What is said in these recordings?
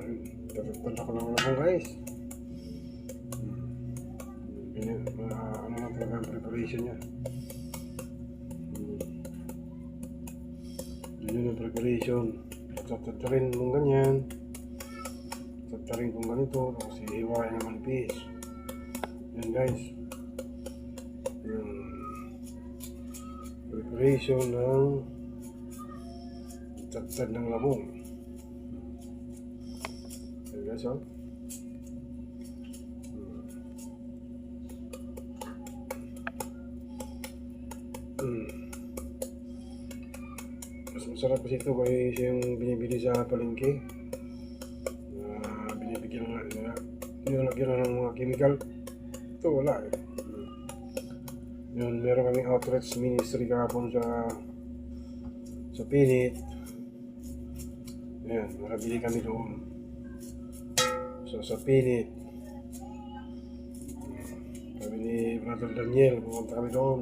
Tatatanda ko lang ako guys. Hmm. Ganyan, uh, ano lang talaga ang preparation niya. Hmm. Yun yung preparation. Tatarin kung ganyan. Tatarin kung ganito. Tapos ihiwain na manipis. Yan guys. Hmm. Preparation ng tatad ng labong. Guys, oh. Hmm. Mas masarap kasi ito kasi yung binibili sa palengke. Na binibigyan nga na nilagyan na ng mga chemical. Ito wala eh. Hmm. Yun, meron kaming outreach ministry kahapon sa sa Pinit. Ayan, nakabili kami doon. So sa Pinit. Kami ni Brother Daniel, pumunta kami doon.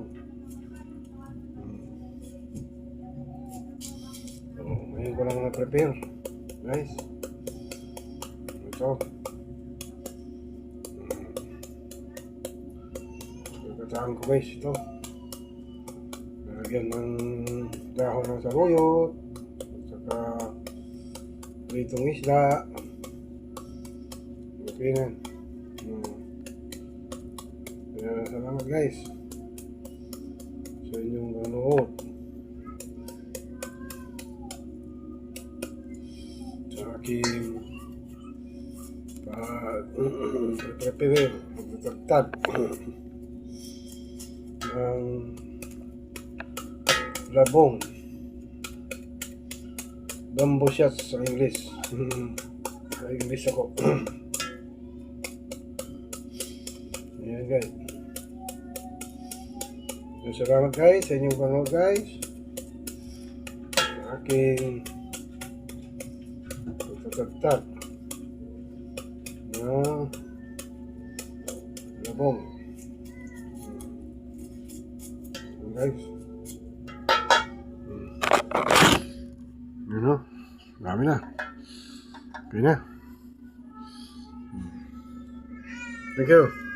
So, ngayon ko lang na-prepare. Guys. Ito. Pagkataan ko guys, ito. Lagyan ng dahon ng saruyot. At saka pritong isda. Na. Hmm. Kaya salamat guys. Sa inyong panonood. Sa aking pa-prepare, pagtatagtad ng labong bamboo shots sa English sa English ako guys so, salamat guys sa inyong panood guys aking pagtatagtad ng labong ayan guys Yun o. Dami na. Okay na. Thank you.